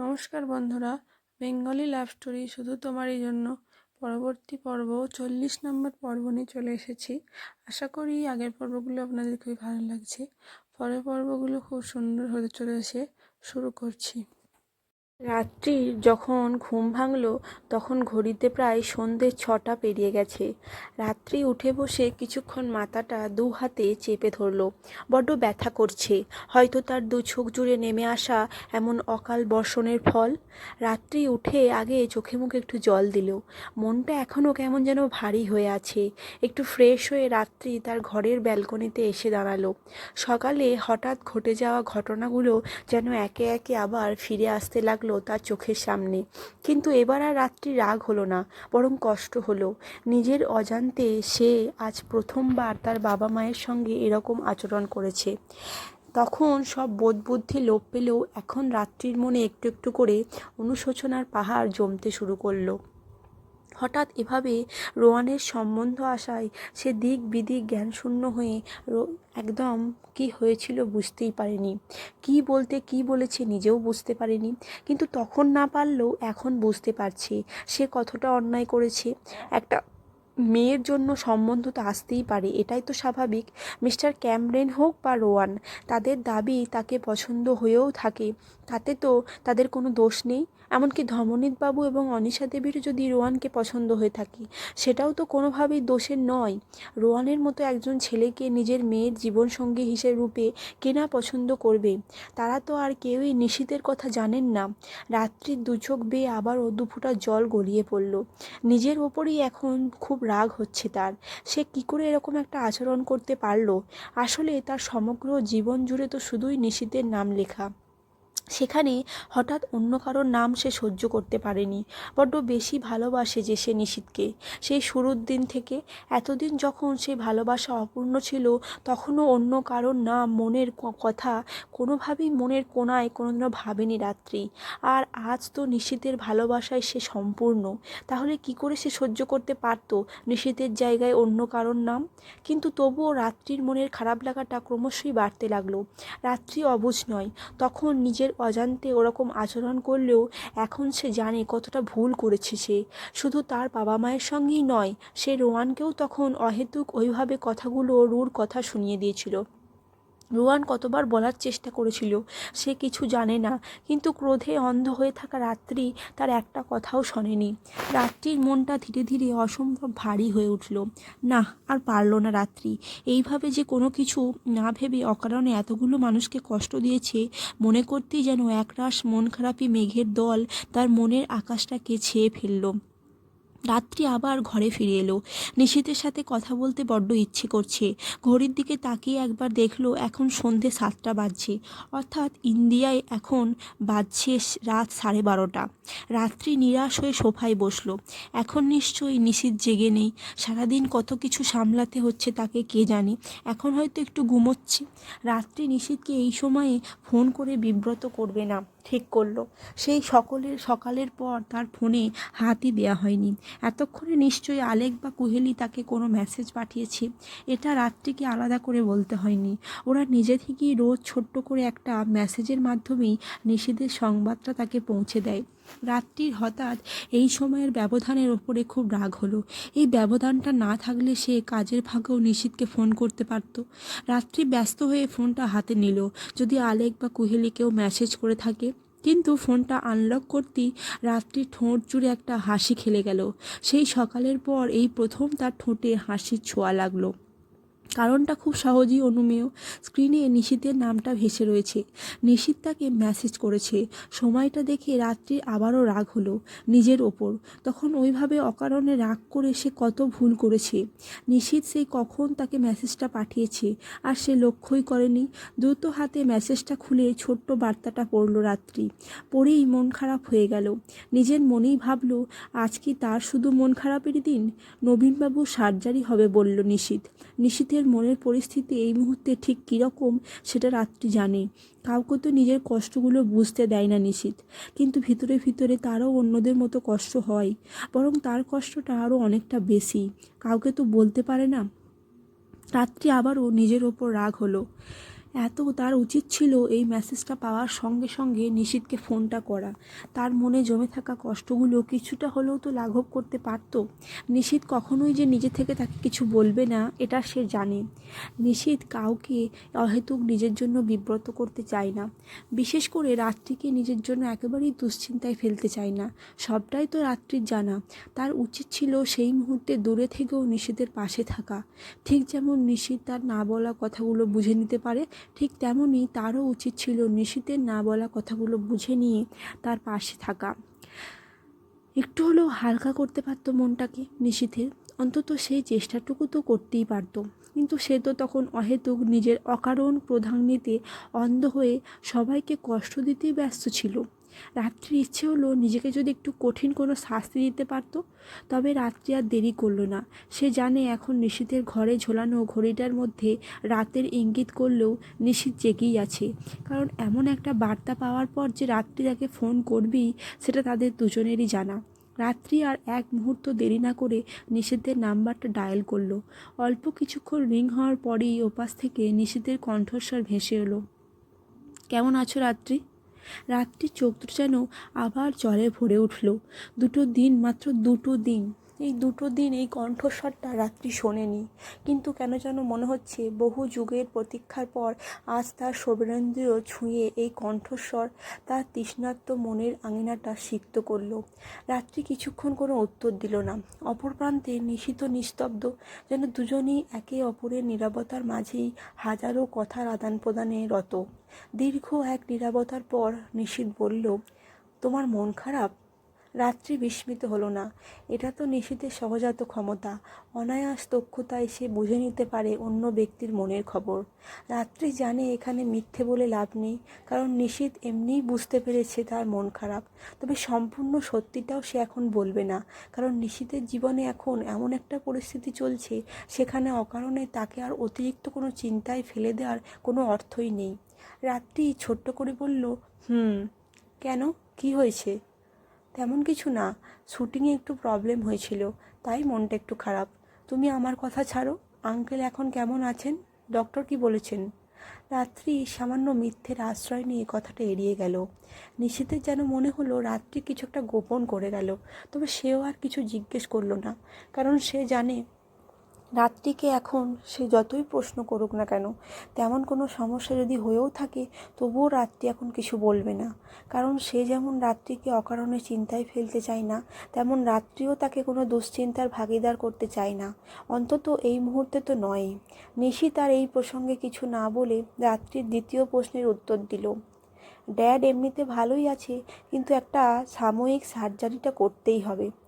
নমস্কার বন্ধুরা, Bengali love story শুধু তোমারই জন্য। পরবর্তী পর্ব, চল্লিশ নম্বর পর্ব নিয়ে চলে এসেছি। আশা করি আগের পর্বগুলো আপনাদের খুবই ভালো লাগছে। পরের পর্বগুলো খুব সুন্দর হতে চলেছে। শুরু করছি। রাত্রি যখন ঘুম ভাঙল, তখন ঘড়িতে প্রায় সন্ধে ছটা পেরিয়ে গেছে। রাত্রি উঠে বসে কিছুক্ষণ মাথাটা দু হাতে চেপে ধরল। বড্ড ব্যথা করছে। হয়তো তার দু চোখ জুড়ে নেমে আসা এমন অকাল বর্ষণের ফল। রাত্রি উঠে আগে চোখে মুখে একটু জল দিল। মনটা এখনও কেমন যেন ভারী হয়ে আছে। একটু ফ্রেশ হয়ে রাত্রি তার ঘরের ব্যালকনিতে এসে দাঁড়াল। সকালে হঠাৎ ঘটে যাওয়া ঘটনাগুলো যেন একে একে আবার ফিরে আসতে লাগল। তার চোখের সামনে। কিন্তু এবার আর রাত্রি রাগ হলো না, বরং কষ্ট হলো। নিজের অজান্তে সে আজ প্রথমবার তার বাবা মায়ের সঙ্গে এরকম আচরণ করেছে। তখন সব বোধ বুদ্ধি লোপ পেলেও এখন রাত্রির মনে একটু একটু করে অনুশোচনার পাহাড় জমতে শুরু করল। হঠাৎ এভাবে রোয়ানের সম্বন্ধ আসায় সে দিক বিদিক জ্ঞানশূন্য হয়ে একদম কি হয়েছিল বুঝতেই পারেনি। কি বলতে, কি বলেছে নিজেও বুঝতে পারেনি। কিন্তু তখন না পারলেও এখন বুঝতে পারছে। সে কতটা অন্যায় করেছে। একটা মেয়ের জন্য সম্বন্ধ তো আসতেই পারে, এটাই তো স্বাভাবিক। মিস্টার ক্যামরেন হোক বা রোয়ান, তাদের দাবি তাকে পছন্দ হয়েও থাকে, তাতে তো তাদের কোনো দোষ নেই। এমনকি ধমনীতবাবু এবং অনিশা দেবীরও যদি রোয়ানকে পছন্দ হয়ে থাকে, সেটাও তো কোনোভাবেই দোষের নয়। রোয়ানের মতো একজন ছেলেকে নিজের মেয়ের জীবনসঙ্গী হিসেবে রূপে কেনা পছন্দ করবে, তারা তো আর কেউই নিশীতের কথা জানেন না। রাত্রির দুচোখ বেয়ে আবারও দুফোঁটা জল গলিয়ে পড়ল। নিজের ওপরেই এখন খুব রাগ হচ্ছে তার। সে কি করে এরকম একটা আচরণ করতে পারল? আসলে তার সমগ্র জীবন জুড়ে তো শুধুই নিশীতের নাম লেখা। সেখানে হঠাৎ অন্য কারোর নাম সে সহ্য করতে পারেনি। বড্ড বেশি ভালোবাসে যে সে নিশীথকে সেই শুরুর দিন থেকে এতদিন যখন সেই ভালোবাসা অপূর্ণ ছিল, তখনও অন্য কারোর নাম মনের কথা কোনোভাবেই মনের কোনায় কোনোদিনও ভাবেনি রাত্রি। আর আজ তো নিশীতের ভালোবাসায় সে সম্পূর্ণ। তাহলে কি করে সে সহ্য করতে পারতো নিশীতের জায়গায় অন্য কারোর নাম? কিন্তু তবুও রাত্রির মনের খারাপ লাগাটা ক্রমশই বাড়তে লাগল। রাত্রি অবুঝ নয়, তখন নিজের অজান্তে ওরকম আচরণ করলেও এখন সে জানে কতটা ভুল করেছে সে। শুধু তার বাবা মায়ের সঙ্গেই নয়, সে রোয়ানকেও তখন অহেতুক ওইভাবে কথাগুলো রুর কথা শুনিয়ে দিয়েছিল। রোয়ান কতবার বলার চেষ্টা করেছিল, সে কিছু জানে না, কিন্তু ক্রোধে অন্ধ হয়ে থাকা রাত্রি তার একটা কথাও শোনেনি। রাত্রির মনটা ধীরে ধীরে অসম্ভব ভারী হয়ে উঠল। না, আর পারল না রাত্রি। এইভাবে যে কোনো কিছু না ভেবে অকারণে এতগুলো মানুষকে কষ্ট দিয়েছে, মনে করতেই যেন একরাশ মন খারাপি মেঘের দল তার মনের আকাশটাকে ছেয়ে ফেলল। রাত্রি আবার ঘরে ফিরে এলো। নিশীতের সাথে কথা বলতে বড্ড ইচ্ছে করছে। ঘড়ির দিকে তাকিয়ে একবার দেখল এখন সন্ধে সাতটা বাজছে। অর্থাৎ ইন্ডিয়ায় এখন বাজছে রাত সাড়ে বারোটা। রাত্রি নিরাশ হয়ে সোফায় বসল। এখন নিশ্চয়ই নিশীত জেগে নেই। সারাদিন কত কিছু সামলাতে হচ্ছে তাকে কে জানে? এখন হয়তো একটু ঘুমোচ্ছে। রাত্রি নিশীতকে এই সময়ে ফোন করে বিব্রত করবে না। ঠিক করল। সেই সকলের, সকালের পর তার ফোনে হাতই দেয়া হয়নি। এতক্ষণে নিশ্চয়ই আলেক বা কুহেলি তাকে কোনো মেসেজ পাঠিয়েছে। এটা রাত্রিকে আলাদা করে বলতে হয়নি। ওরা নিজে থেকেই রোজ ছোট্ট করে একটা মেসেজের মাধ্যমেই নিষেধের সংবাদটা তাকে পৌঁছে দেয়। রাত্রির হঠাৎ এই সময়ের ব্যবধানের ওপরে খুব রাগ হলো। এই ব্যবধানটা না থাকলে সে কাজের ভাগেও নিশীথকে ফোন করতে পারত। রাত্রি ব্যস্ত হয়ে ফোনটা হাতে নিল। যদি আলেক বা কুহেলি কেউ মেসেজ করে থাকে, কিন্তু ফোনটা আনলক করতেই রাত্রি ঠোঁট জুড়ে একটা হাসি খেলে গেল। সেই সকালের পর এই প্রথম তার ঠোঁটে হাসির ছোঁয়া লাগল। কারণটা খুব সহজেই অনুমেয়। স্ক্রিনে নিশীতের নামটা ভেসে রয়েছে। নিশীত তাকে মেসেজ করেছে। সময়টা দেখে রাত্রি আবারও রাগ হলো নিজের ওপর। তখন ওইভাবে অকারণে রাগ করে সে কত ভুল করেছে। নিশীত সেই কখন তাকে মেসেজটা পাঠিয়েছে আর সে লক্ষ্যই করেনি। দ্রুত হাতে মেসেজটা খুলে ছোট্ট বার্তাটা পড়ল রাত্রি। পড়েই মন খারাপ হয়ে গেল। নিজের মনেই ভাবল, আজ কি তার শুধু মন খারাপের দিন? নবীনবাবু সার্জারি হবে বলল নিশীত নিশীথের নিজের মনের পরিস্থিতি এই মুহূর্তে ঠিক কীরকম, সেটা রাত্রি জানে। কাউকে তো নিজের কষ্টগুলো বুঝতে দেয় না নিশীত। কিন্তু ভিতরে ভিতরে তারও অন্যদের মতো কষ্ট হয়। বরং তার কষ্টটা আরও অনেকটা বেশি। কাউকে তো বলতে পারে না। রাত্রি আবারও নিজের ওপর রাগ হলো। এত তার উচিত ছিল এই মেসেজটা পাওয়ার সঙ্গে সঙ্গে নিশীথকে ফোনটা করা। তার মনে জমে থাকা কষ্টগুলো কিছুটা হলেও তো লাঘব করতে পারত। নিশীথ কখনোই যে নিজে থেকে তাকে কিছু বলবে না, এটা সে জানে। নিশীথ কাউকে অহেতুক নিজের জন্য বিব্রত করতে চায় না। বিশেষ করে রাত্রিকে নিজের জন্য একেবারেই দুশ্চিন্তায় ফেলতে চায় না। সবটাই তো রাত্রির জানা। তার উচিত ছিল সেই মুহূর্তে দূরে থেকেও নিশীথের পাশে থাকা। ঠিক যেমন নিশীথ তার না বলা কথাগুলো বুঝে নিতে পারে ঠিক তেমনই তারও উচিত ছিল নিশীথের না বলা কথাগুলো বুঝে নিয়ে তার পাশে থাকা। একটু হলেও হালকা করতে পারতো মনটাকে নিশীথের। অন্তত সেই চেষ্টাটুকু তো করতেই পারত। কিন্তু সে তো তখন অহেতুক নিজের অকারণ প্রধান নিতে অন্ধ হয়ে সবাইকে কষ্ট দিতেই ব্যস্ত ছিল। রাত্রি ইচ্ছে হলো নিজেকে যদি একটু কঠিন কোনো শাস্তি দিতে পারত, তবে রাত্রি আর দেরি করল না। সে জানে এখন নিশীথের ঘরে ঝোলানো ঘড়িটার মধ্যে রাতের ইঙ্গিত করলেও নিশীথ জেগেই আছে। কারণ এমন একটা বার্তা পাওয়ার পর যে রাত্রি তাকে ফোন করবেই, সেটা তাদের দুজনেরই জানা। রাত্রি আর এক মুহূর্ত দেরি না করে নিষেধের নাম্বারটা ডায়াল করল। অল্প কিছুক্ষণ রিং হওয়ার পরেই ওপাশ থেকে নিষেধের কণ্ঠস্বর ভেসে এলো। কেমন আছো রাত্রি? রাত্রির চোখ দুটো যেন আবার জলে ভরে উঠল। দুটো দিন মাত্র দুটো দিন। এই দুটো দিন এই কণ্ঠস্বরটা রাত্রি শোনেনি। কিন্তু কেন যেন মনে হচ্ছে বহু যুগের প্রতীক্ষার পর আজ তার শোভনেন্দ্রিয় ছুঁয়ে এই কণ্ঠস্বর তার তৃষ্ণার্ত মনের আঙিনাটা সিক্ত করল। রাত্রি কিছুক্ষণ কোনো উত্তর দিল না। অপর প্রান্তে নিশিত নিস্তব্ধ যেন দুজনেই একে অপরের নিরাপত্তার মাঝেই হাজারো কথার আদান প্রদানে রত। দীর্ঘ এক নিরাপত্তার পর নিশীত বলল, তোমার মন খারাপ? রাত্রি বিস্মিত হলো না। এটা তো নিশীতের সহজাত ক্ষমতা। অনায়াস দক্ষতায় সে বুঝে নিতে পারে অন্য ব্যক্তির মনের খবর। রাত্রি জানে এখানে মিথ্যে বলে লাভ নেই, কারণ নিশীত এমনিই বুঝতে পেরেছে তার মন খারাপ। তবে সম্পূর্ণ সত্যিটাও সে এখন বলবে না, কারণ নিশীতের জীবনে এখন এমন একটা পরিস্থিতি চলছে, সেখানে অকারণে তাকে আর অতিরিক্ত কোনো চিন্তায় ফেলে দেওয়ার কোনো অর্থই নেই। রাত্রি ছোট্ট করে বলল, হুম, কেন? কি হয়েছে? তেমন কিছু না শ্যুটিংয়ে একটু প্রবলেম হয়েছিল, তাই মনটা একটু খারাপ। তুমি আমার কথা ছাড়ো আঙ্কেল এখন কেমন আছেন? ডক্টর কি বলেছেন? রাত্রি সামান্য মিথ্যের আশ্রয় নিয়ে কথাটা এড়িয়ে গেল। নিশীতের যেন মনে হলো রাত্রি কিছু একটা গোপন করে গেল, তবে সেও আর কিছু জিজ্ঞেস করল না, কারণ সে জানে রাত্রিকে এখন সে যতই প্রশ্ন করুক না কেন, তেমন কোনো সমস্যা যদি হয়েও থাকে, তবুও রাত্রি এখন কিছু বলবে না। কারণ সে যেমন রাত্রিকে অকারণে চিন্তায় ফেলতে চায় না, তেমন রাত্রিও তাকে কোনো দুশ্চিন্তার ভাগিদার করতে চায় না। অন্তত এই মুহূর্তে তো নয়। নিশি তার এই প্রসঙ্গে কিছু না বলে রাত্রির দ্বিতীয় প্রশ্নের উত্তর দিল। ড্যাড, এমনিতে ভালোই আছে, কিন্তু একটা সাময়িক সার্জারিটা করতেই হবে।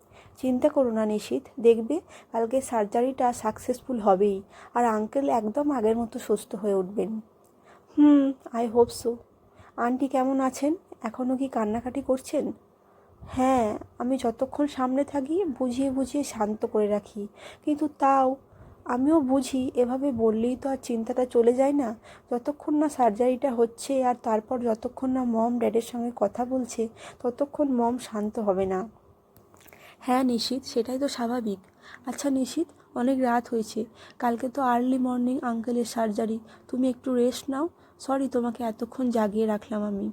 চিন্তা করো না নিশীত, দেখবে কালকে সার্জারিটা সাকসেসফুল হবেই আর আঙ্কেল একদম আগের মতো সুস্থ হয়ে উঠবেন। Hmm I hope so aunty কেমন আছেন? এখনও কি কান্নাকাটি করছেন? হ্যাঁ আমি যতক্ষণ সামনে থাকি বুঝিয়ে বুঝিয়ে শান্ত করে রাখি। কিন্তু তাও, আমিও বুঝি, এভাবে বললেই তো আর চিন্তাটা চলে যায় না। যতক্ষণ না সার্জারিটা হচ্ছে আর তারপর যতক্ষণ না মম ড্যাডের সঙ্গে কথা বলছে, ততক্ষণ মম শান্ত হবে না। হ্যাঁ নিশীত, সেটাই তো স্বাভাবিক। আচ্ছা নিশীত, অনেক রাত হয়েছে। কালকে তো আর্লি মর্নিং আঙ্কেলের সার্জারি তুমি একটু রেস্ট নাও। সরি তোমাকে এতক্ষণ জাগিয়ে রাখলাম আমি।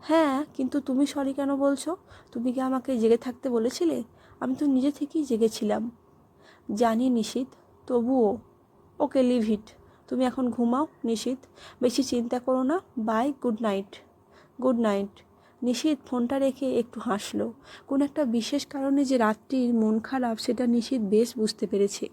হ্যাঁ কিন্তু তুমি সরি কেন বলছো? তুমি কি আমাকে জেগে থাকতে বলেছিলে? আমি তো নিজে থেকেই জেগেছিলাম। জানি নিশীত, তবুও। ওকে লিভ ইট তুমি এখন ঘুমাও, নিশীত। বেশি চিন্তা করো না। Bye good night good night Nishit ফোনটা রেখে একটু হাসলো। কোনো একটা বিশেষ কারণে যে রাত্রির মন খারাপ, সেটা নিশীত বেশ বুঝতে পেরেছে।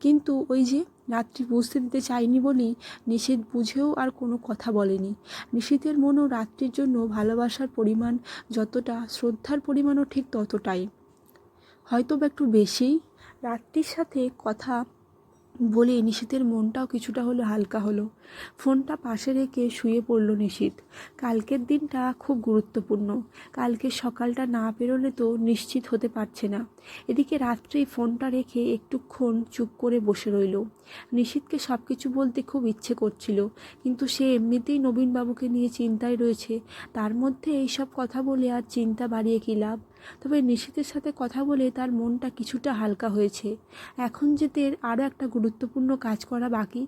কিন্তু ওই যে রাত্রি বুঝতে দিতে চায়নি বলেই নিষেধ বুঝেও আর কোনো কথা বলেনি। নিশীতের মনও রাত্রির জন্য ভালোবাসার পরিমাণ যতটা, শ্রদ্ধার পরিমাণও ঠিক ততটাই। হয়তো বা একটু বেশিই। রাত্রির সাথে কথা বলে নিশীতের মনটাও কিছুটা হলো হালকা হলো। ফোনটা পাশে রেখে শুয়ে পড়ল নিশীত। কালকের দিনটা খুব গুরুত্বপূর্ণ। কালকে সকালটা না পেরোলে তো নিশ্চিত হতে পারছে না। এদিকে রাত্রে ফোনটা রেখে একটুক্ষণ চুপ করে বসে রইল। নিশীতকে সব কিছু বলতে খুব ইচ্ছে করছিল, কিন্তু সে এমনিতেই নবীনবাবুকে নিয়ে চিন্তায় রয়েছে। তার মধ্যে এইসব কথা বলে আর চিন্তা বাড়িয়ে কী লাভ? তবে নিশীতের সাথে কথা বলে তার মনটা কিছুটা হালকা হয়েছে। এখন যে তের আরও একটা গুরুত্বপূর্ণ কাজ করা বাকি,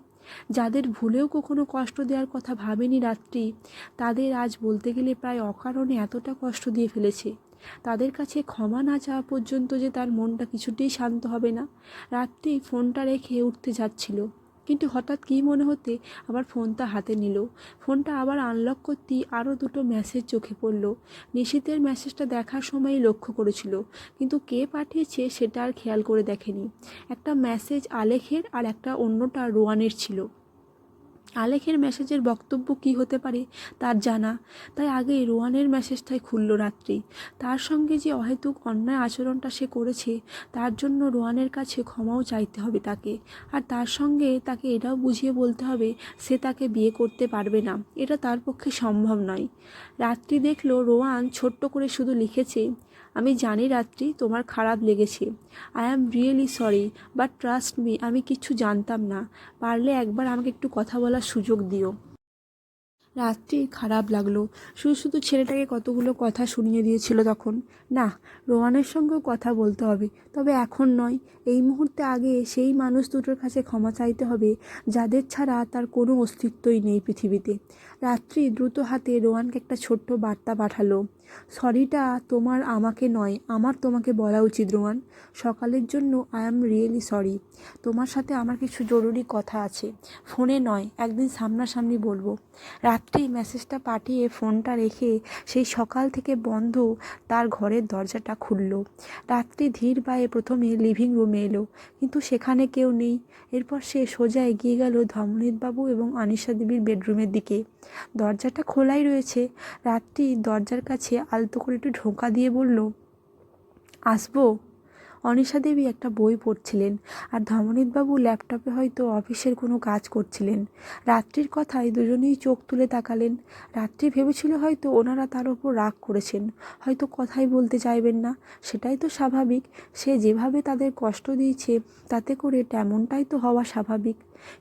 যাদের ভুলেও কখনো কষ্ট দেওয়ার কথা ভাবেনি রাত্রি, তাদের আজ বলতে গেলে প্রায় অকারণে এতটা কষ্ট দিয়ে ফেলেছে। তাদের কাছে ক্ষমা না চাওয়া পর্যন্ত যে তার মনটা কিছুতেই শান্ত হবে না, রাত্রি ফোনটা রেখে উঠতে যাচ্ছিল। কিন্তু হঠাৎ কী মনে হতে আবার ফোনটা হাতে নিল। ফোনটা আবার আনলক করতেই আরও দুটো মেসেজ চোখে পড়ল। নিশীতের মেসেজটা দেখার সময়ই লক্ষ্য করেছিল, কিন্তু কে পাঠিয়েছে সেটা আর খেয়াল করে দেখেনি। একটা মেসেজ আলেখের আর একটা অন্যটা রোয়ানের ছিল। আলেখের মেসেজের বক্তব্য কি হতে পারে তার জানা। তাই আগে রোয়ানের মেসেজটাই খুলল রাত্রি। তার সঙ্গে যে অহেতুক অন্যায় আচরণটা সে করেছে, তার জন্য রোয়ানের কাছে ক্ষমাও চাইতে হবে তাকে। আর তার সঙ্গে তাকে এটাও বুঝিয়ে বলতে হবে, সে তাকে বিয়ে করতে পারবে না। এটা তার পক্ষে সম্ভব নয়। রাত্রি দেখল রোয়ান ছোট্ট করে শুধু লিখেছে আমি জানি রাত্রি তোমার খারাপ লেগেছে। I am really sorry but trust me আমি কিচ্ছু জানতাম না। পারলে একবার আমাকে একটু কথা বলার সুযোগ দিও। রাত্রি খারাপ লাগল। শুধু শুধু ছেলেটাকে কতগুলো কথা শুনিয়ে দিয়েছিল তখন। না, রোহানের সঙ্গেও কথা বলতে হবে, তবে এখন নয়। এই মুহূর্তে আগে সেই মানুষ দুটোর কাছে ক্ষমা চাইতে হবে, যাদের ছাড়া তার কোনো অস্তিত্বই নেই পৃথিবীতে। রাত্রি দ্রুত হাতে রোহানকে একটা ছোট্ট বার্তা পাঠালো। সরিটা তোমার আমাকে নয়, আমার তোমাকে বলা উচিত রোহান সকালের জন্য আই অ্যাম রিয়েলি সরি তোমার সাথে আমার কিছু জরুরি কথা আছে। ফোনে নয়, একদিন সামনাসামনি বলব। রাত্রি মেসেজটা পাঠিয়ে ফোনটা রেখে সেই সকাল থেকে বন্ধ তার ঘরের দরজাটা খুলল। রাত্রি ধীর পায়ে প্রথমে লিভিং রুমে এলো, কিন্তু সেখানে কেউ নেই। এরপর সে সোজা এগিয়ে গেল ধমনীতবাবু এবং আনিশা দেবীর বেডরুমের দিকে। দরজাটা খোলাই রয়েছে। রাত্রি দরজার কাছে আলতো করে একটু ঢোকা দিয়ে বলল, আসব। অনিশা দেবী একটা বই পড়ছিলেন আর ধমনীতবাবু ল্যাপটপে হয়তো অফিসের কোনো কাজ করছিলেন। রাত্রির কথায় দুজনেই চোখ তুলে তাকালেন। রাত্রি ভেবেছিল হয়তো ওনারা তার ওপর রাগ করেছেন, হয়তো কথাই বলতে চাইবেন না, সেটাই তো স্বাভাবিক। সে যেভাবে তাদের কষ্ট দিয়েছে, তাতে করে তেমনটাই তো হওয়া স্বাভাবিক।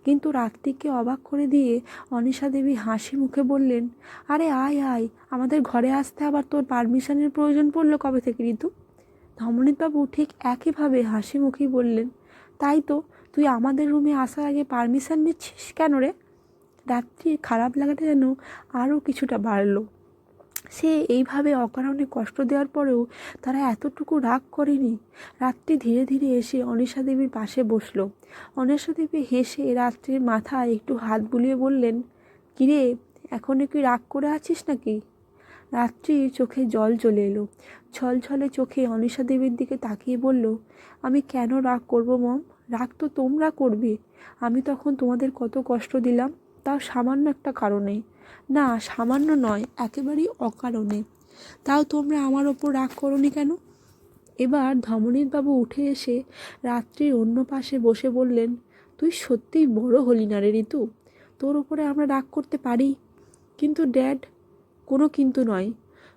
কিন্তু রাত্রিকে অবাক করে দিয়ে অনিশা দেবী হাসি মুখে বললেন, আরে আয় আয়, আমাদের ঘরে আসতে আবার তোর পারমিশনের প্রয়োজন পড়ল কবে থেকে ঋতু? ধমনীতবাবু ঠিক একইভাবে হাসি মুখেই বললেন, তাই তো, তুই আমাদের রুমে আসার আগে পারমিশন নিচ্ছিস কেন রে? রাত্রি খারাপ লাগাটা যেন আরও কিছুটা বাড়লো। সে এইভাবে অকারণে কষ্ট দেওয়ার পরেও তারা এতটুকু রাগ করেনি। রাত্রি ধীরে ধীরে এসে অনিশা দেবীর পাশে বসল। অনিশা দেবী হেসে রাত্রির মাথায় একটু হাত বুলিয়ে বললেন, কিরে, এখনও কি রাগ করে আছিস নাকি? রাত্রি চোখে জল চলে এলো। ছলছলে চোখে অনিশা দেবীর দিকে তাকিয়ে বলল, আমি কেন রাগ করব মম? রাগ তো তোমরা করবে। আমি তখন তোমাদের কত কষ্ট দিলাম, তাও সামান্য একটা কারণে। না, সামান্য নয়, একেবারেই অকারণে। তাও তোমরা আমার ওপর রাগ করনি কেন? এবার ধমনীতবাবু উঠে এসে রাত্রির অন্য পাশে বসে বললেন, তুই সত্যিই বড় হলি না রে ঋতু। তোর ওপরে আমরা রাগ করতে পারি। কিন্তু ড্যাড, কোনো কিন্তু নয়।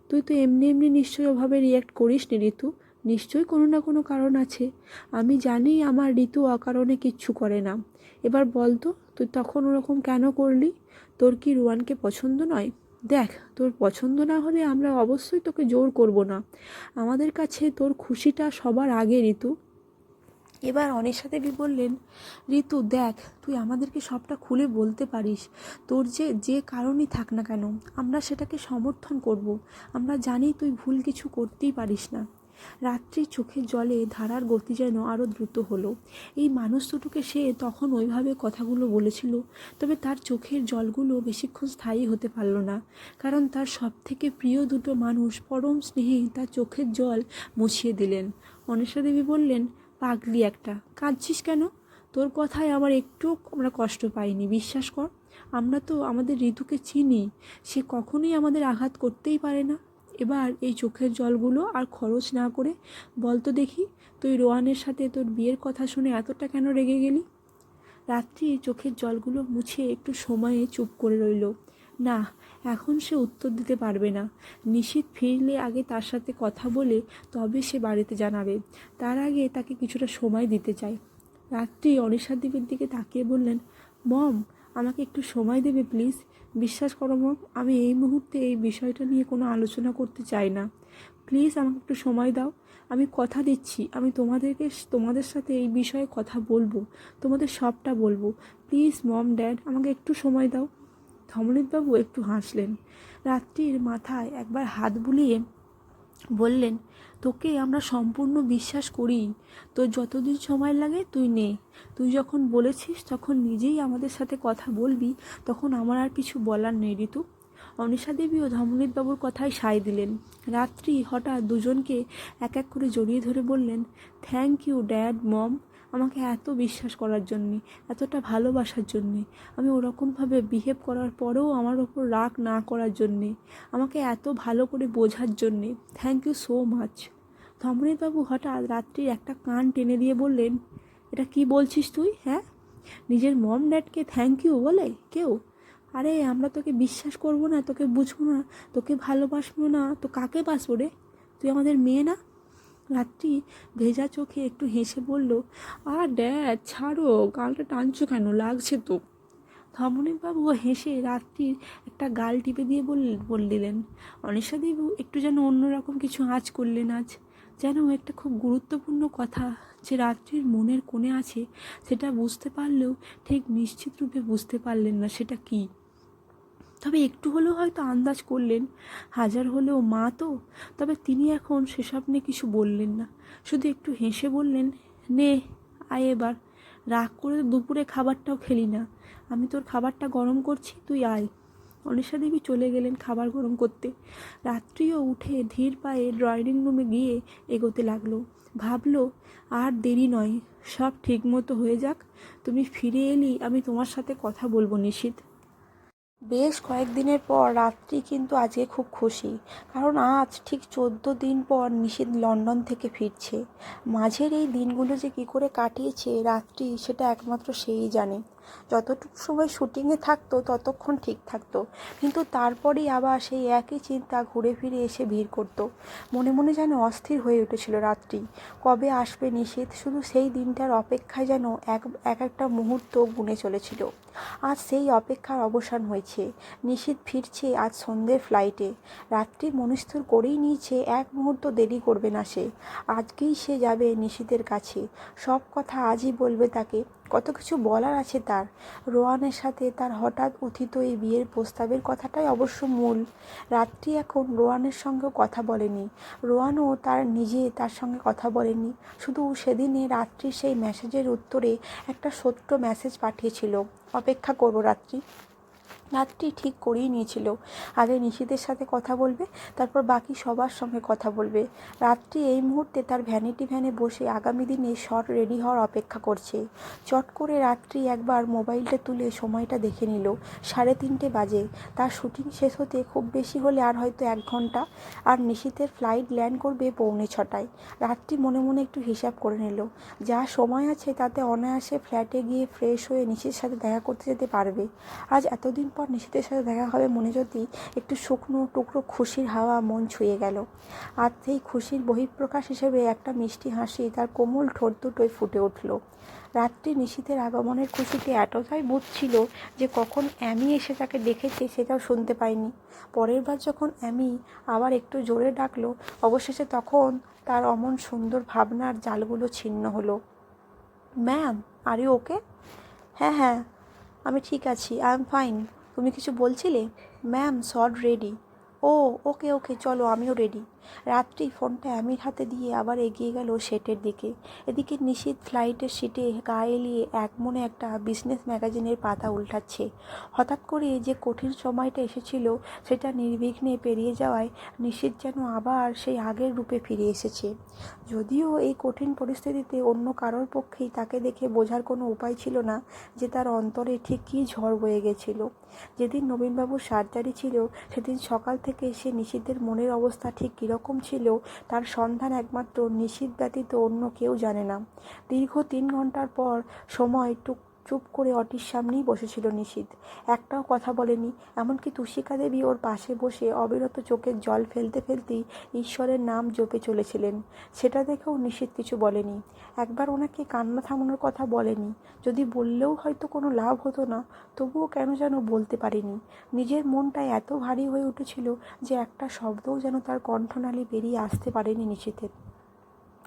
তুই তো এমনি এমনি নিশ্চয়ই ওভাবে রিয়্যাক্ট করিস নি ঋতু। নিশ্চয়ই কোনো না কোনো কারণ আছে। আমি জানি আমার ঋতু অকারণে কিচ্ছু করে না। এবার বল তো, তুই তখন ওরকম কেন করলি? তোর কি রুয়ানকে পছন্দ নয়? দেখ, তোর পছন্দ না হলে আমরা অবশ্যই তোকে জোর করব না। আমাদের কাছে তোর খুশিটা সবার আগে, ঋতু। এবার অনিশা দেবী বললেন, ঋতু, দেখ, তুই আমাদেরকে সবটা খুলে বলতে পারিস। তোর যে যে কারণই থাক না কেন, আমরা সেটাকে সমর্থন করব। আমরা জানি তুই ভুল কিছু করতেই পারিস না। রাত্রির চোখের জলে ধারার গতি যেন আরও দ্রুত হলো। এই মানুষ দুটোকে সে তখন ওইভাবে কথাগুলো বলেছিল, তবে তার চোখের জলগুলো বেশিক্ষণ স্থায়ী হতে পারল না, কারণ তার সব থেকে প্রিয় দুটো মানুষ পরম স্নেহে তার চোখের জল মুছিয়ে দিলেন। অনিশা দেবী বললেন, পাগলি একটা, কাঁদছিস কেন? তোর কথায় আমার একটু আমরা কষ্ট পাইনি, বিশ্বাস কর। আমরা তো আমাদের ঋতুকে চিনি, সে কখনোই আমাদের আঘাত করতেই পারে না। এবার এই চোখের জলগুলো আর খরচ না করে বল তো দেখি, তুই রোয়ানের সাথে তোর বিয়ের কথা শুনে এতটা কেন রেগে গেলি? রাত্রি চোখের জলগুলো মুছে একটু সময়ে চুপ করে রইল। না, এখন সে উত্তর দিতে পারবে না। নিশীত ফিরলে আগে তার সাথে কথা বলে তবে সে বাড়িতে জানাবে। তার আগে তাকে কিছুটা সময় দিতে চায় রাত্রি অনিশা দেবীর দিকে তাকিয়ে বললেন, মম, আমাকে একটু সময় দেবে, প্লিজ। বিশ্বাস করো মম, আমি এই মুহূর্তে এই বিষয়টা নিয়ে কোনো আলোচনা করতে চাই না। প্লিজ আমাকে একটু সময় দাও। আমি কথা দিচ্ছি। আমি তোমাদেরকে, তোমাদের সাথে এই বিষয়ে কথা বলব। তোমাদের সবটা বলব। প্লিজ মম, ড্যাড, আমাকে একটু সময় দাও। ধমনীতবাবু একটু হাসলেন। রাত্রির মাথায় একবার হাত বুলিয়ে বললেন, তোকে আমরা সম্পূর্ণ বিশ্বাস করি। তোর যতদিন সময় লাগে তুই নে। তুই যখন বলেছিস, তখন নিজেই আমাদের সাথে কথা বলবি। তখন আমার আর কিছু বলার নেই, ঋতু। অনিশা দেবী ও ধমনীতবাবুর কথায় সায় দিলেন। রাত্রি হঠাৎ দুজনকে এক এক করে জড়িয়ে ধরে বললেন, থ্যাংক ইউ, ড্যাড, মম। আমাকে এত বিশ্বাস করার জন্যে, এতটা ভালোবাসার জন্যে, আমি ওরকমভাবে বিহেভ করার পরেও আমার ওপর রাগ না করার জন্যে, আমাকে এত ভালো করে বোঝার জন্যে থ্যাংক ইউ সো মাচ ধমনীতবাবু হঠাৎ রাত্রির একটা কান টেনে দিয়ে বললেন, এটা কি বলছিস তুই হ্যাঁ? নিজের মম ড্যাডকে থ্যাংক ইউ বলে? কেউ? আরে, আমরা তোকে বিশ্বাস করব না, তোকে বুঝব না, তোকে ভালোবাসবো না, তো কাকে বাসবো রে? তুই আমাদের মেয়ে না? রাত্রি ভেজা চোখে একটু হেসে বলল আর ড্যাড, ছাড়ো, গালটা টানছো কেন? লাগছে তো। ধমনীবাবু হেসে রাত্রির একটা গাল টিপে দিয়ে বল দিলেন অনিশাদেবু একটু যেন অন্যরকম কিছু আজ করলেন আজ। যেন একটা খুব গুরুত্বপূর্ণ কথা যে রাত্রির মনের কোণে আছে, সেটা বুঝতে পারলেও ঠিক নিশ্চিত রূপে বুঝতে পারলেন না, সেটা কী? তবে একটু হলেও হয়তো আন্দাজ করলেন। হাজার হলেও মা তো। তবে তিনি এখন সেসব নিয়ে কিছু বললেন না। শুধু একটু হেসে বললেন, নে, আয় এবার। রাগ করে দুপুরে খাবারটাও খেলি না। আমি তোর খাবারটা গরম করছি, তুই আয়। অনিশা দেবী চলে গেলেন খাবার গরম করতে। রাত্রিও উঠে ধীর পায়ে ড্রয়িং রুমে গিয়ে এগোতে লাগল। ভাবলো, আর দেরি নয়, সব ঠিকমতো হয়ে যাক। তুমি ফিরে এলি, আমি তোমার সাথে কথা বলব নিশীথ বেশ কয়েকদিনের পর রাত্রি কিন্তু আজকে খুব খুশি। কারণ আজ ঠিক চোদ্দ দিন পর নিষেধ লন্ডন থেকে ফিরছে। মাঝের এই দিনগুলো যে কী করে কাটিয়েছে রাত্রি, সেটা একমাত্র সেই জানে। যতটুকু সময় শুটিংয়ে থাকতো, ততক্ষণ ঠিক থাকতো। কিন্তু তারপরেই আবার সেই একই চিন্তা ঘুরে ফিরে এসে ভিড় করতো। মনে মনে যেন অস্থির হয়ে উঠেছিল রাত্রি। কবে আসবে নিষেধ? শুধু সেই দিনটার অপেক্ষায় যেন এক এক একটা মুহূর্ত গুনে চলেছিল। আজ সেই অপেক্ষার অবসান হয়েছে। নিশীথ ফিরছে আজ সন্ধ্যের ফ্লাইটে রাত্রি মনস্থির করেই নিয়েছে, এক মুহূর্ত দেরি করবে না সে। আজকেই সে যাবে নিশীথের কাছে। সব কথা আজই বলবে তাকে। কত কিছু বলার আছে তার। রোয়ানের সাথে তার হঠাৎ উথিত এই বিয়ের প্রস্তাবের কথাটাই অবশ্য মূল। রাত্রি এখন রোয়ানের সঙ্গেও কথা বলেনি। রোয়ানও তার নিজে তার সঙ্গে কথা বলেনি। শুধু সেদিনে রাত্রি সেই মেসেজের উত্তরে একটা সত্য মেসেজ পাঠিয়েছিল। অপেক্ষা করব রাত্রি। রাত্রি ঠিক করেই নিয়েছিল। আগে নিশিদের সাথে কথা বলবে, তারপর বাকি সবার সঙ্গে কথা বলবে। রাত্রি এই মুহূর্তে তার ভ্যানিটি ভ্যানে বসে আগামী দিনে শর্ট রেডি হওয়ার অপেক্ষা করছে। চট করে রাত্রি একবার মোবাইলটা তুলে সময়টা দেখে নিল। সাড়ে তিনটে বাজে। তার শুটিং শেষ হতে খুব বেশি হলে আর হয়তো এক ঘণ্টা। আর নিশীথের ফ্লাইট ল্যান্ড করবে পৌনে ছটায়। রাত্রি মনে মনে একটু হিসাব করে নিল। যা সময় আছে তাতে অনায়াসে ফ্ল্যাটে গিয়ে ফ্রেশ হয়ে নিশির সাথে দেখা করতে যেতে পারবে। আজ এতদিন পর নিশীথের সাথে দেখা হবে মনে যদি একটু শুকনো টুকরো খুশির হাওয়া মন ছুঁয়ে গেল। আর সেই খুশির বহিঃপ্রকাশ হিসেবে একটা মিষ্টি হাসি তার কোমল ঠোঁট দুটোয় ফুটে উঠল। রাত্রি নিশীথের আগমনের খুশিতে এতটাই বুঝছিল যে কখন অ্যামি এসে তাকে ডেকেছে সেটাও শুনতে পায়নি। পরের বার যখন অ্যামি আবার একটু জোরে ডাকলো, অবশেষে তখন তার অমন সুন্দর ভাবনার জালগুলো ছিন্ন হলো। ম্যাম আর ইউ ওকে হ্যাঁ হ্যাঁ আমি ঠিক আছি আই এম ফাইন তুমি কিছু বলছিলে? Ma'am shot ready. ও ওকে ওকে চলো আমিও রেডি। রাত্রি ফোনটা অ্যামির হাতে দিয়ে আবার এগিয়ে গেল সেটের দিকে। এদিকে নিশীথ ফ্লাইটের সিটে গা এলিয়ে এক মনে একটা বিজনেস ম্যাগাজিনের পাতা উল্টাচ্ছে। হঠাৎ করে যে কঠিন সময়টা এসেছিল, সেটা নির্বিঘ্নে পেরিয়ে যাওয়ায় নিশীথ যেন আবার সেই আগের রূপে ফিরে এসেছে। যদিও এই কঠিন পরিস্থিতিতে অন্য কারোর পক্ষেই তাকে দেখে বোঝার কোনো উপায় ছিল না যে তার অন্তরে ঠিক কী ঝড় বয়ে গেছিল। যেদিন নবীনবাবুর সার্জারি ছিল, সেদিন সকাল থেকে সে নিশীথের মনের অবস্থা ঠিক কীরকম ছিল, তার সন্ধান একমাত্র নিশীথ ব্যতীত অন্য কেউ জানে না। দীর্ঘ তিন ঘণ্টার পর সময় টুক চুপ করে অটির সামনেই বসেছিল নিশীথ একটাও কথা বলেনি, এমনকি তুষিকা দেবী ওর পাশে বসে অবিরত চোখের জল ফেলতে ফেলতেই ঈশ্বরের নাম জপে চলেছিলেন। সেটা দেখেও নিশীথ কিছু বলেনি। একবার ওনাকে কান্না থামানোর কথা বলেনি। যদি বললেও হয়তো কোনো লাভ হতো না, তবুও কেন যেন বলতে পারেনি। নিজের মনটা এত ভারী হয়ে উঠেছিল যে একটা শব্দও যেন তার কণ্ঠনালী বেরিয়ে আসতে পারেনি নিশীথের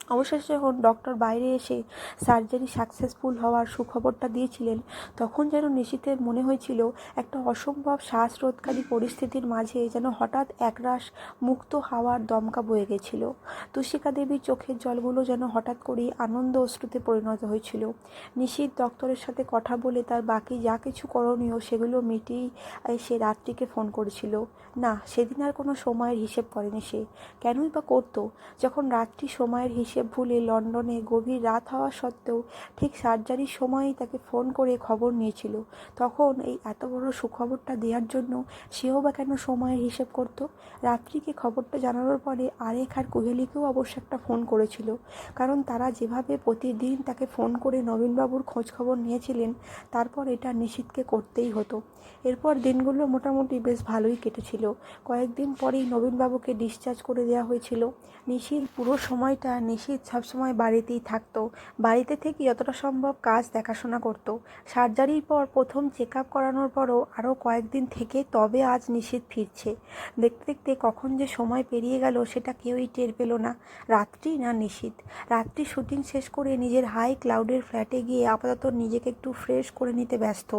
অবশেষে যখন ডক্টর বাইরে এসে সার্জারি সাকসেসফুল হওয়ার সুখবরটা দিয়েছিলেন, তখন যেন নিশীথের মনে হয়েছিল একটা অসম্ভব শ্বাসরোধকারী পরিস্থিতির মাঝে যেন হঠাৎ একরাশ মুক্ত হাওয়ার দমকা বয়ে গেছিল। তুষিকা দেবীর চোখের জলগুলো যেন হঠাৎ করেই আনন্দ অশ্রুতে পরিণত হয়েছিল। নিশীথ ডক্টরের সাথে কথা বলে তার বাকি যা কিছু করণীয় সেগুলো মিটিয়েই সে রাত্রিকে ফোন করেছিল। না, সেদিন আর কোনো সময়ের হিসেব করেনি সে। কেনই বা করতো? যখন রাত্রি সময়ের হিসেব ভুলে লন্ডনে গভীর রাত হওয়া সত্ত্বেও ঠিক সার্জারির সময়ই তাকে ফোন করে খবর নিয়েছিল। তখন এই এত বড় সুখবরটা দেওয়ার জন্য সেও বা কেন সময়ের হিসেব করতো? রাত্রিকে খবরটা জানানোর পরে আরেক আর কুহেলিকেও অবশ্য একটা ফোন করেছিল। কারণ তারা যেভাবে প্রতিদিন তাকে ফোন করে নবীনবাবুর খোঁজ খবর নিয়েছিলেন, তারপর এটা নিশীথকে করতেই হতো। এরপর দিনগুলো মোটামুটি বেশ ভালোই কেটেছিল। কয়েকদিন পরেই নবীনবাবুকে ডিসচার্জ করে দেওয়া হয়েছিল। নিশির পুরো সময়টা নিশিত সবসময় বাড়িতেই থাকতো। বাড়িতে থেকে যতটা সম্ভব কাজ দেখাশোনা করতো। সার্জারির পর প্রথম চেক আপ করানোর পরও আরও কয়েকদিন থেকে তবে আজ নিশীত ফিরছে। দেখতে দেখতে কখন যে সময় পেরিয়ে গেল সেটা কেউই টের পেল না। রাত্রি না নিশীত রাত্রি শুটিং শেষ করে নিজের হাই ক্লাউডের ফ্ল্যাটে গিয়ে আপাতত নিজেকে একটু ফ্রেশ করে নিতে ব্যস্ত।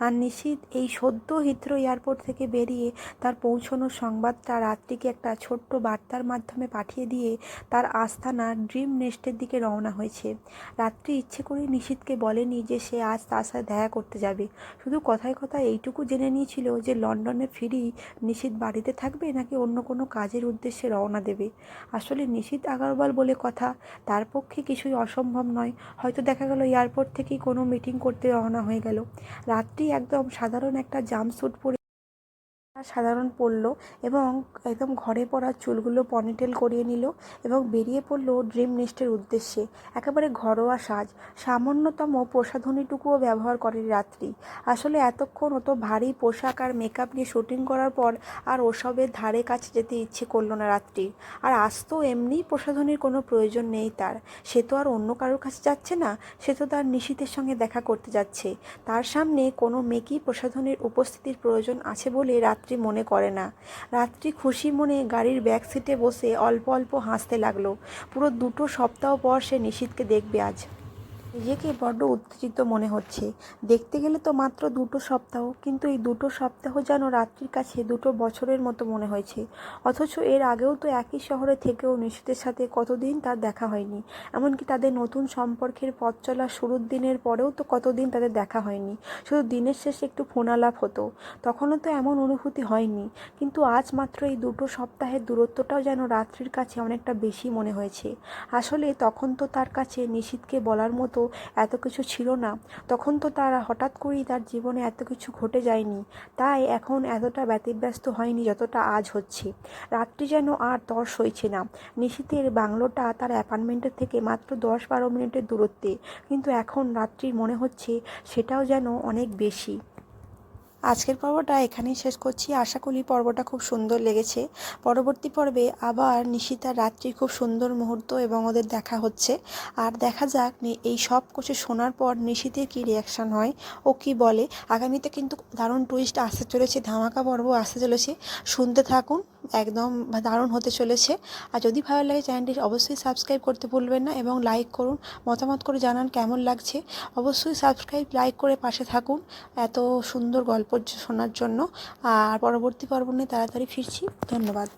আর নিশীত এই সদ্য হিথ্রো এয়ারপোর্ট থেকে বেরিয়ে তার পৌঁছানোর সংবাদটা রাত্রিকে একটা ছোট্ট বার্তার মাধ্যমে পাঠিয়ে দিয়ে তার আস্থানা ড্রিম নেস্টের দিকে রওনা হয়েছে। রাত্রি ইচ্ছে করে নিশীথকে বলেনি যে সে আজ তার সাথে দেখা করতে যাবে। শুধু কথায় কথায় এইটুকু জেনে নিয়েছিল যে লন্ডনে ফিরি নিশীথ বাড়িতে থাকবে নাকি অন্য কোনো কাজের উদ্দেশ্যে রওনা দেবে। আসলে নিশীথ আগারওয়াল বলে কথা, তার পক্ষে কিছুই অসম্ভব নয়। হয়তো দেখা গেল এয়ারপোর্ট থেকেই কোনো মিটিং করতে রওনা হয়ে গেল। রাত্রি একদম সাধারণ একটা জাম্পস্যুট পরে সাধারণ পরলো এবং একদম ঘরে পড়া চুলগুলো পনিটেল করিয়ে নিল এবং বেরিয়ে পড়ল ড্রিম নেস্টের উদ্দেশ্যে। একেবারে ঘরোয়া সাজ। সামান্যতম প্রসাধনীটুকুও ব্যবহার করে রাত্রি। আসলে এতক্ষণ অত ভারী পোশাক আর মেকআপ নিয়ে শুটিং করার পর আর ওসবের ধারে কাছে যেতে ইচ্ছে করল না রাত্রি আর আজ তো এমনিই প্রসাধনীর কোনো প্রয়োজন নেই তার। সে তো আর অন্য কারোর কাছে যাচ্ছে না, সে তো তার নিশীতের সঙ্গে দেখা করতে যাচ্ছে। তার সামনে কোনো মেকি প্রসাধনীর উপস্থিতির প্রয়োজন আছে বলে রাত্রি রাত্রি মনে করে না। রাত্রি খুশি মনে গাড়ির ব্যাক সিটে বসে অল্প অল্প হাসতে লাগল। পুরো দুটো সপ্তাহ পর সে নিশীথকে দেখবে আজ। নিজেকে বড্ড উত্তেজিত মনে হচ্ছে। দেখতে গেলে তো মাত্র দুটো সপ্তাহ, কিন্তু এই দুটো সপ্তাহ যেন রাত্রির কাছে দুটো বছরের মতো মনে হয়েছে। অথচ এর আগেও তো একই শহরে থেকেও নিশীতের সাথে কতদিন তার দেখা হয়নি। এমনকি তাদের নতুন সম্পর্কের পথ চলা শুরুর দিনের পরেও তো কতদিন তাদের দেখা হয়নি। শুধু দিনের শেষে একটু ফোনালাপ হতো। তখনও তো এমন অনুভূতি হয়নি। কিন্তু আজ মাত্র এই দুটো সপ্তাহের দূরত্বটাও যেন রাত্রির কাছে অনেকটা বেশি মনে হয়েছে। আসলে তখন তো তার কাছে নিশীথকে বলার মতো এত কিছু ছিল না। তখন তো তার হঠাৎ করেই তার জীবনে এত কিছু ঘটে যায়নি। তাই এখন এতটা ব্যতিব্যস্ত হয়নি যতটা আজ হচ্ছে। রাত্রি যেন আর দশ হয়েছে না। নিশীতের বাংলোটা তার অ্যাপার্টমেন্টের থেকে মাত্র দশ বারো মিনিটের দূরত্বে। কিন্তু এখন রাত্রির মনে হচ্ছে সেটাও যেন অনেক বেশি। আজকের পর্বটা এখানেই শেষ করছি। আশা করি পর্বটা খুব সুন্দর লেগেছে। পরবর্তী পর্বে আবার নিশিতার রাত্রি খুব সুন্দর মুহূর্ত এবং ওদের দেখা হচ্ছে। আর দেখা যাক এই সব কিছু শোনার পর নিশিতের কী রিয়াকশান হয়, ও কি বলে। আগামীতে কিন্তু দারুণ টুইস্ট আসতে চলেছে, ধামাকা পর্ব আসতে চলেছে। শুনতে থাকুন, একদম দারুণ হতে চলেছে। আর যদি ভালো লাগে চ্যানেলটি অবশ্যই সাবস্ক্রাইব করতে ভুলবেন না এবং লাইক করুন। মতামত করে জানান কেমন লাগছে। অবশ্যই সাবস্ক্রাইব লাইক করে পাশে থাকুন। এত সুন্দর গল্প শোনার জন্য আর পরবর্তী পর্ব নিয়ে তাড়াতাড়ি ফিরছি। ধন্যবাদ।